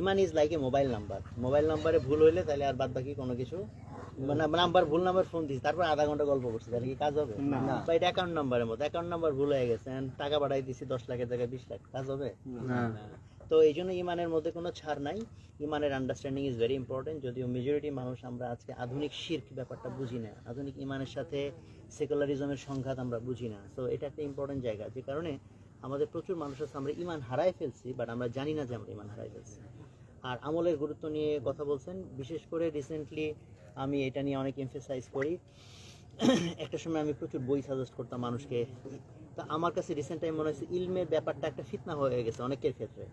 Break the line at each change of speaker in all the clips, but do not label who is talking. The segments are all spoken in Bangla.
Iman is like a mobile number mobile নাম্বারে ভুল হইলে তাহলে আর বাদ বাকি কোনো কিছু মানে নাম্বার ভুল নাম্বার ফোন দিচ্ছি তারপর আধা ঘণ্টা গল্প করছি তাহলে কি কাজ হবে?
না।
বা এটা অ্যাকাউন্ট নাম্বারের মতো অ্যাকাউন্ট নাম্বার ভুল হয়ে গেছে টাকা পাঠাই দিছি দশ লাখের জায়গায় বিশ লাখ। কাজ হবে?
না।
তো এই জন্য ইমানের মধ্যে কোনো ছাড় নাই। ইমানের আন্ডারস্ট্যান্ডিং ইজ ভেরি ইম্পর্টেন্ট যদিও মেজরিটি মানুষ আমরা আজকে আধুনিক শির্ক ব্যাপারটা বুঝি না। আধুনিক ইমানের সাথে সেকুলারিজমের সংঘাত আমরা বুঝি না। তো এটা একটা ইম্পর্টেন্ট জায়গা। যে কারণে আমাদের প্রচুর মানুষ আছে আমরা ইমান হারাই ফেলছি বাট আমরা জানি না যে আমরা ইমান হারাই ফেলছি। আর আমলের গুরুত্ব নিয়ে কথা বলছেন। বিশেষ করে রিসেন্টলি আমি এটা নিয়ে অনেক এমফেসাইজ করি। একটা সময় আমি প্রচুর বই সাজেস্ট করতাম মানুষকে। তা আমার কাছে রিসেন্ট টাইম মনে হচ্ছে ইলমের ব্যাপারটা একটা ফিতনা হয়ে গেছে অনেকের ক্ষেত্রে।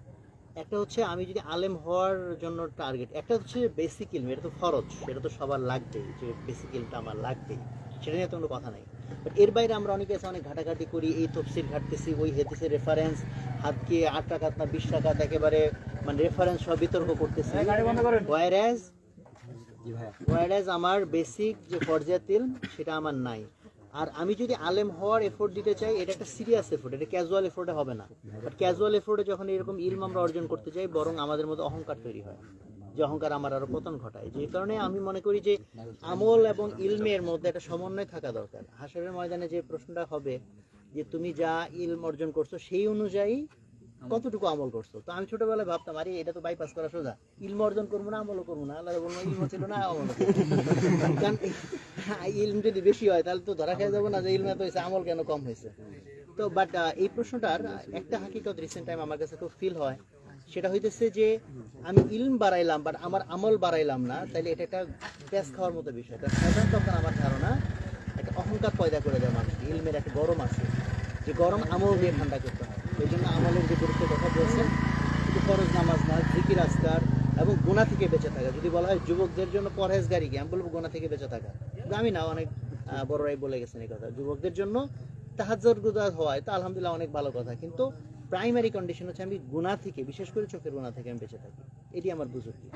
একটা হচ্ছে আমি যদি আলেম হওয়ার জন্য টার্গেট একটা হচ্ছে বেসিক ইলম, এটা তো খরচ সেটা তো সবার লাগবেই, যে বেসিক ইলমটা আমার লাগবেই, সেটা নিয়ে তো কোনো কথা নাই। বাট এর বাইরে আমরা অনেকে আছে, অনেক ঘাটাঘাটি করি, এই তফসিল ঘাটতেছি, ওই হেদিসের রেফারেন্স হাতকে আট টাকা না বিশ টাকা একেবারে মানে রেফারেন্স সব বিতর্ক করতেছি। ওয়াইরাজ ওয়াইরাজ আমার বেসিক যে ফরজাতিল সেটা আমার নাই। আর আমি যদি আলেম হওয়ার এফোর্ট দিতে চাই এটা একটা সিরিয়াস এফোর্ট এটা ক্যাজুয়াল এফোর্টে হবে না। বাট ক্যাজুয়াল এফোর্টে যখন এরকম ইলম আমরা অর্জন করতে চাই বরং আমাদের মধ্যে অহংকার তৈরি হয়। যে অহংকার আমার আরও পতন ঘটায়। যে কারণে আমি মনে করি যে আমল এবং ইলমের মধ্যে একটা সমন্বয় থাকা দরকার। হাসরের ময়দানে যে প্রশ্নটা হবে যে তুমি যা ইলম অর্জন করছ সেই অনুযায়ী কতটুকু আমল করছ? তো আমি ছোটবেলায় ভাবতাম, আরে, এটা তো বাইপাস করা সোজা। ইলম অর্জন করব না, আমলও করব না আল্লাহ বলব ইলম ছিল না আমল কারণ ইলম যদি বেশি হয়, তাহলে তো ধরা খেয়ে যাব না যে ইলম এত হয়েছে, আমল কেন কম হয়েছে? তো বাট এই প্রশ্নটার একটা হাকিকত রিসেন্ট টাইম আমার কাছে খুব ফিল হয়। সেটা হইতেছে যে, আমি ইলম বাড়াইলাম বাট আমার আমল বাড়াইলাম না, তাইলে এটা একটা প্যাস খাওয়ার মতো বিষয়। আপনার আমার ধারণা, একটা অহংকার পয়দা করে দেয় মানুষ ইলমের একটা গরম আছে। যে গরম আমল দিয়ে ঠান্ডা করতে হয়। এই জন্য আমলের যে গুরুত্ব কথা বলছেন, শুধু ফরজ নামাজ না, জিকির, আজকার এবং গোনা থেকে বেঁচে থাকা। যদি বলা হয় যুবকদের জন্য পরহেজগারি কি আমি বলব গোনা থেকে বেঁচে থাকা। আমি না, অনেক বড়রাই বলে গেছেন এই কথা। যুবকদের জন্য তাহাজর গুজার হওয়ায় তো আলহামদুলিল্লাহ অনেক ভালো কথা। কিন্তু প্রাইমারি কন্ডিশন হচ্ছে আমি গুণা থেকে, বিশেষ করে চোখের গুণা থেকে আমি বেঁচে থাকি। এটি আমার বুঝুকি